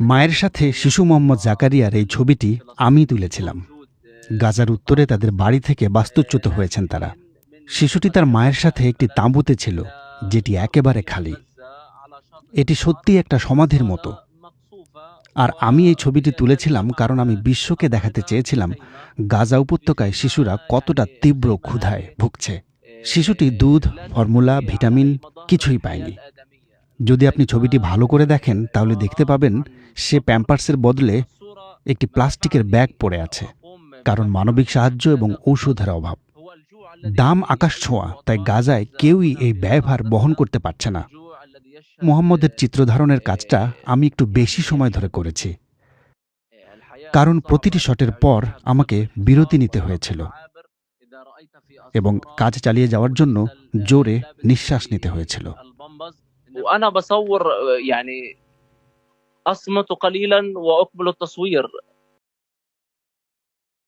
মায়ের সাথে শিশু মোহাম্মদ জাকারিয়ার এই ছবিটি আমি তুলেছিলাম। গাজার উত্তরে তাদের বাড়ি থেকে বাস্তুচ্যুত হয়েছেন তারা। শিশুটি তার মায়ের সাথে একটি তাঁবুতে ছিল, যেটি একেবারে খালি। এটি সত্যি একটা সমাধির মতো। আর আমি এই ছবিটি তুলেছিলাম কারণ আমি বিশ্বকে দেখাতে চেয়েছিলাম গাজা উপত্যকায় শিশুরা কতটা তীব্র ক্ষুধায় ভুগছে। শিশুটি দুধ, ফর্মুলা, ভিটামিন কিছুই পায়নি। যদি আপনি ছবিটি ভালো করে দেখেন, তাহলে দেখতে পাবেন সে প্যাম্পার্সের বদলে একটি প্লাস্টিকের ব্যাগ পড়ে আছে, কারণ মানবিক সাহায্য এবং ঔষধের অভাব। দাম আকাশ ছোঁয়া, তাই গাজায় কেউই এই ব্যয়ভার বহন করতে পারছে না। মোহাম্মদের চিত্রধারণের কাজটা আমি একটু বেশি সময় ধরে করেছি, কারণ প্রতিটি শটের পর আমাকে বিরতি নিতে হয়েছিল এবং কাজ চালিয়ে যাওয়ার জন্য জোরে নিঃশ্বাস নিতে হয়েছিল। وأنا بصور آه، يعني أصمت قليلا واكمل التصوير.